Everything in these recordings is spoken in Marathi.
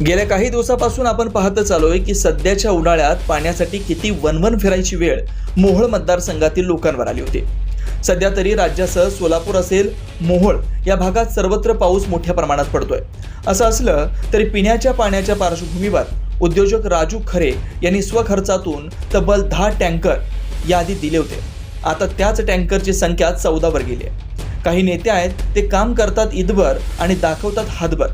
गेल्या काही दिवसापासून आपण पाहतच आलोय की सध्याच्या उन्हाळ्यात पाण्यासाठी किती वनवन फिरायची वेळ मोहोळ मतदारसंघातील लोकांवर आली होती. सध्या तरी राज्यासह सोलापूर असेल मोहोळ या भागात सर्वत्र पाऊस मोठ्या प्रमाणात पडतोय. असं असलं तरी पिण्याच्या पाण्याच्या पार्श्वभूमीवर उद्योजक राजू खरे यांनी स्वखर्चातून तब्बल दहा टँकर यादी दिले होते. आता त्याच टँकरची संख्या चौदावर गेली आहे. काही नेते आहेत ते काम करतात ईदभर आणि दाखवतात हातभर.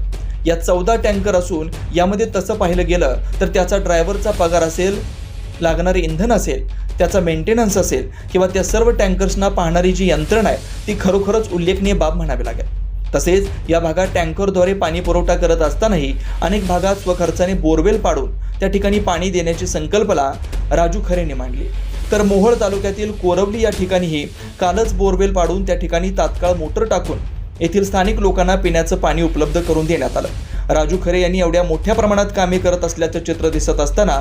या चौदा टँकर असून यामध्ये तसं पाहिलं गेलं तर त्याचा ड्रायव्हरचा पगार असेल लागणारे इंधन असेल त्याचा मेंटेनन्स असेल किंवा त्या सर्व टँकर्सना पाहणारी जी यंत्रणा आहे ती खरोखरच उल्लेखनीय बाब म्हणावी लागेल. तसेच या भागात टँकरद्वारे पाणी पुरवठा करत असतानाही अनेक भागात स्वखर्चाने बोरवेल पाडून त्या ठिकाणी पाणी देण्याची संकल्पना राजू खरेने मांडली. तर मोहोळ तालुक्यातील कोरवली या ठिकाणीही कालच बोरवेल पाडून त्या ठिकाणी तात्काळ मोटर टाकून येथील स्थानिक लोकांना पिण्याचं पाणी उपलब्ध करून देण्यात आलं. राजू खरे यांनी एवढ्या मोठ्या प्रमाणात कामे करत असल्याचं चित्र दिसत असताना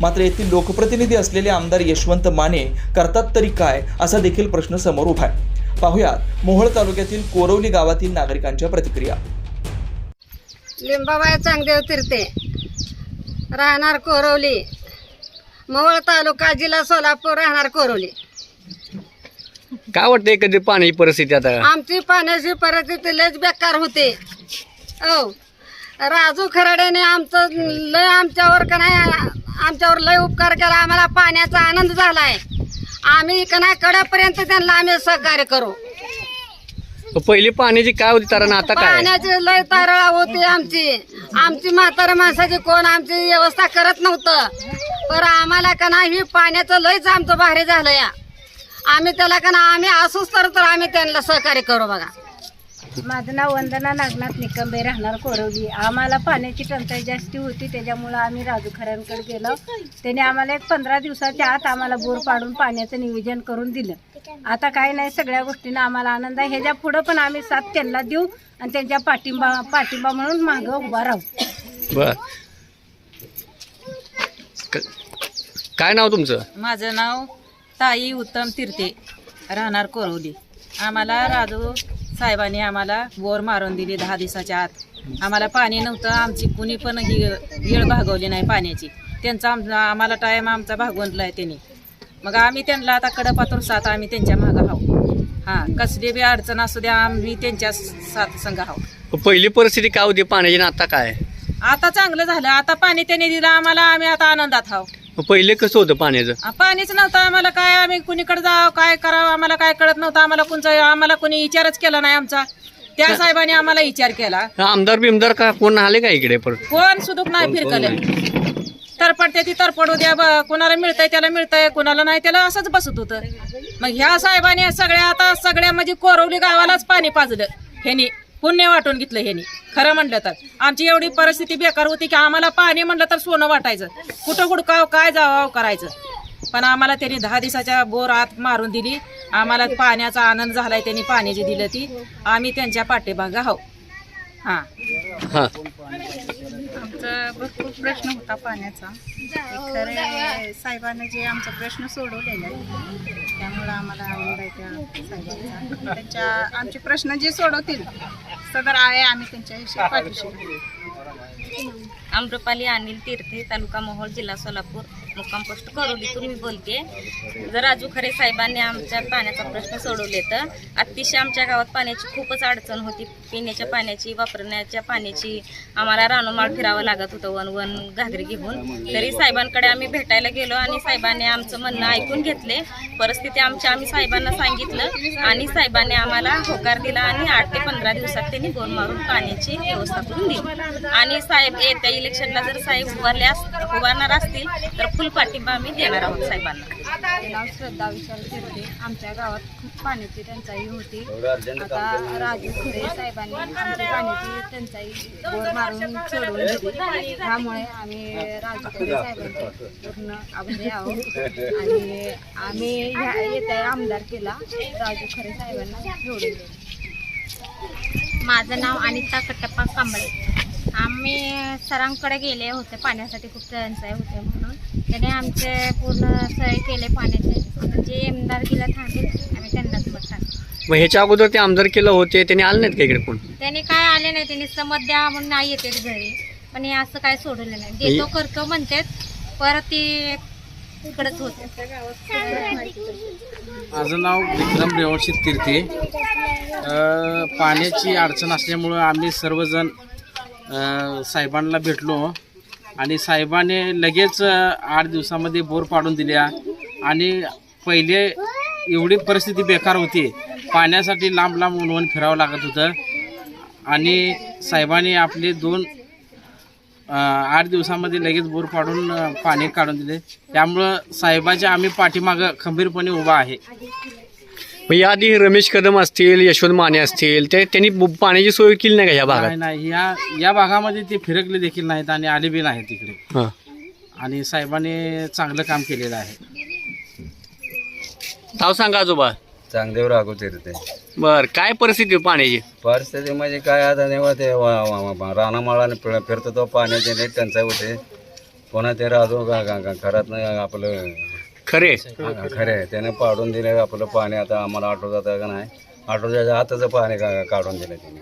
मात्र येथील लोकप्रतिनिधी असलेले आमदार यशवंत माने करतात तरी काय असा देखील प्रश्न समोर उभा आहे. पाहुयात मोहोळ तालुक्यातील कोरवली गावातील नागरिकांच्या प्रतिक्रिया. लिंबाबाई चांगदेव तिरते. राहणार कोरवली. मोहोळ तालुका जिल्हा सोलापूर राहणार कोरवली. काय वाटतं कधी पाण्याची परिस्थिती आता? आमची पाण्याची परिस्थिती लयच बेकार होते. औ. राजू खराड्याने आमचं लय आमच्यावर का नाही आमच्यावर लय उपकार केला. आम्हाला पाण्याचा आनंद झालाय. आम्ही का नाही कडापर्यंत त्यांना आम्ही सहकार्य करू. पहिली पाण्याची काय होती कारण आता काय? पाण्याची लय तारळा होती आमची. आमची म्हातारा माणसाची कोण आमची व्यवस्था करत नव्हतं. पण आम्हाला का नाही ही पाण्याचं लयच आमचं भारी झालं या आम्ही त्याला का ना आम्ही असूच तर तर आम्ही त्यांना सहकार्य करू बघा. माझं नाव वंदना नागनाथ निकंबे राहणार कोरवली. आम्हाला पाण्याची टंचाई जास्ती होती त्याच्यामुळं आम्ही राजू खऱ्यांकडे गेलो. त्याने आम्हाला एक पंधरा दिवसाच्या आत आम्हाला बोर पाडून पाण्याचं नियोजन करून दिलं. आता काय नाही सगळ्या गोष्टींना आम्हाला आनंद आहे. ह्याच्या पुढं पण आम्ही साथ त्यांना देऊ आणि त्यांच्या पाठिंबा पाठिंबा म्हणून मागं उभा राहू. बर. क- काय नाव तुमचं? माझं नाव ताई उत्तम तीर्थे. राहणार कोरवली आम्हाला राजू साहेबांनी आम्हाला बोर मारून दिली दहा दिवसाच्या आत. आम्हाला पाणी नव्हतं आमची कुणी पण ही वेळ भागवली नाही पाण्याची. त्यांचा आम आम्हाला टाईम आमचा भागवंतला आहे त्यांनी. मग आम्ही त्यांना आता कडपातूर साथ आम्ही त्यांच्या मागं आहो हां कसली बी अडचण असू द्या आम्ही त्यांच्या साथ संघ आहो पहिली परिस्थिती काय होती? पाण्याची आता काय? आता चांगलं झालं. आता पाणी त्यांनी दिलं आम्हाला आम्ही आता आनंदात आहो पहिले कसं होतं पाण्याचं? आ, पाणीच नव्हतं आम्हाला. काय आम्ही कुणीकडे जावं काय करावं आम्हाला काय कळत नव्हतं. आम्हाला कोणचं आम्हाला कोणी विचारच केला नाही आमचा. त्या साहेबांनी आम्हाला विचार केला. आमदार बिमदार का कोण आले का इकडे परत? कोण सुदूक नाही फिरकले. तरपडते ती तरपडू द्या ब- कोणाला मिळतंय त्याला मिळतंय कोणाला नाही त्याला असंच बसत होतं. मग ह्या साहेबांनी सगळ्या आता सगळ्या म्हणजे कोरवली गावालाच पाणी पाजलं. ह्यानी. पुण्य वाटून घेतलं ह्यानी. खरं म्हणलं तर. आमची एवढी परिस्थिती बेकार होती की आम्हाला पाणी म्हणलं तर सोनं वाटायचं. कुठं हुडकाव काय जावाव करायचं. पण आम्हाला त्यांनी दहा दिवसाच्या बोर आत मारून दिली. आम्हाला पाण्याचा आनंद झालाय त्यांनी पाणी जी दिलं ती. आम्ही त्यांच्या पाठीमागं आहो हां. हा. आमचा भरपूर प्रश्न होता पाण्याचा. खरे साहेबांना जे आमचा प्रश्न सोडवलेला आहे त्यामुळं आम्हाला आनंद आहे त्या साहेबांचा त्यांच्या आमचे प्रश्न जे सोडवतील सदर आहे आम्ही त्यांच्या पाठीशी आम्रपाली अनिल तीर्थे तालुका मोहोळ जिल्हा सोलापूर मुक्काम पोस्ट करोलीतून मी बोलते जर राजू खरे साहेबांनी आमच्या पाण्याचा प्रश्न सोडवले तर अतिशय आमच्या गावात पाण्याची खूपच अडचण होती. पिण्याच्या पाण्याची वापरण्याच्या पाण्याची आम्हाला रानोमाळ फिरावं लागत होतं. वन वन घागरी घेऊन. तरी साहेबांकडे आम्ही भेटायला गेलो आणि साहेबांनी आमचं म्हणणं ऐकून घेतले. परिस्थिती आमच्या आम्ही साहेबांना सांगितलं आणि साहेबांनी आम्हाला होकार दिला आणि आठ ते पंधरा दिवसात त्यांनी गोल मारून पाण्याची व्यवस्था करून दिली. आणि साहेब येत्या इलेक्शनला जर साहेब उभारले उभारणार असतील तर फुल पाठिंबा आम्ही देणार आहोत साहेबांना. नाव श्रद्धा विशाल फिरते आमच्या गावात खूप पाण्याची टंचाई होती. आता राजू खरे साहेबांनी आमची पाण्याची टंचाई बोर मारून सोडवून दिली. त्यामुळे आम्ही राजू खरे साहेबांचे पूर्ण आभारी आहोत. आणि आम्ही ह्या येत्या आमदार केला राजू खरे साहेबांना निवडून देऊ. माझं नाव अनिता कटप्पा कांबळे. आम्ही सरांकडे गेले होते पाण्यासाठी खूप टंचाई होते म्हणून. त्याने आमचे पूर्ण सोय केले पाण्याचे. जे आमदारकीला थांबेल आम्ही त्यांनाच टाकू मग ह्याच्या अगोदर ते आमदार केलं होते त्यांनी आले नाहीत का इकडे कोण? त्याने काय आले नाही त्यांनी समज द्या म्हणून नाही येते घरी. पण हे असं काय सोडलं नाही. देतो करतो म्हणतात परत ती इकडंच होते. माझं नाव विक्रम रेवशी तीर्थे अ, पाण्याची अडचण असल्यामुळं आम्ही सर्वजण साहेबांना भेटलो आणि साहेबाने लगेच आठ दिवसामध्ये बोर पाडून दिल्या. आणि पहिले एवढी परिस्थिती बेकार होती. पाण्यासाठी लांब लांब उन्हून फिरावं लागत होतं. आणि साहेबाने आपले दोन आठ दिवसामध्ये लगेच बोर पाडून पाणी काढून दिले. त्यामुळं साहेबाच्या आम्ही पाठीमागं खंबीरपणे उभा आहे. मग याआधी रमेश कदम असतील यशवंत माने असतील ते त्यांनी ब- पाण्याची सोय केली नाही का या भागात? नाही नाही. या या भागामध्ये ते फिरकले देखील नाहीत आणि आले बी नाहीत तिकडे हां. आणि साहेबांनी चांगलं काम केलेलं आहे. नाव सांगा आजोबा. चांगदेव राघव तीर्थे बर काय परिस्थिती आहे पाण्याची? परिस्थिती म्हणजे काय आता तेव्हा ते वा- वा- वा- रानामाळाने फिर- फिरतो तो पाण्याचे लई टंचाई होते. पुन्हा ते राजू घरात आपलं खरे. हा, खरे. आहे त्याने पाडून दिले आपलं पाणी आता आम्हाला आठवत जातं का नाही? आठवत्याच्या आताचं पाणी का- काढून दिलं त्याने.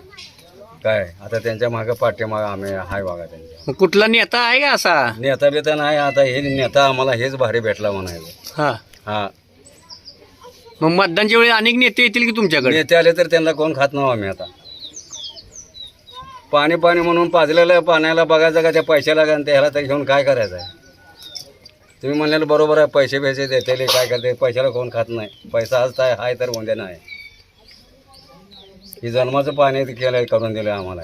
काय? आता त्यांच्या मागं पाठीमागं आम्ही हाय बघा त्यांच्या. मग कुठला नेता आहे का असा? नेता बिता नाही आता हे नेता आम्हाला हेच भारी भेटला म्हणायचं. हा. हा. मग मतदानच्या वेळी अनेक नेते येतील की तुमच्याकडे? नेते आले तर त्यांना कोण खात नव्ह आम्ही आता? पाणी पाणी म्हणून पाजलेलं पाण्याला बघायचं का त्या पैशाला का त्याला तर घेऊन काय करायचं आहे? तुम्ही म्हणलेलं बरोबर आहे पैसे पैसे देते काय करते पैशाला कोण खात नाही. पैसा आज काय आहे तर उद्या नाही. ही जन्माचं पाणी केलं करून दिलं आम्हाला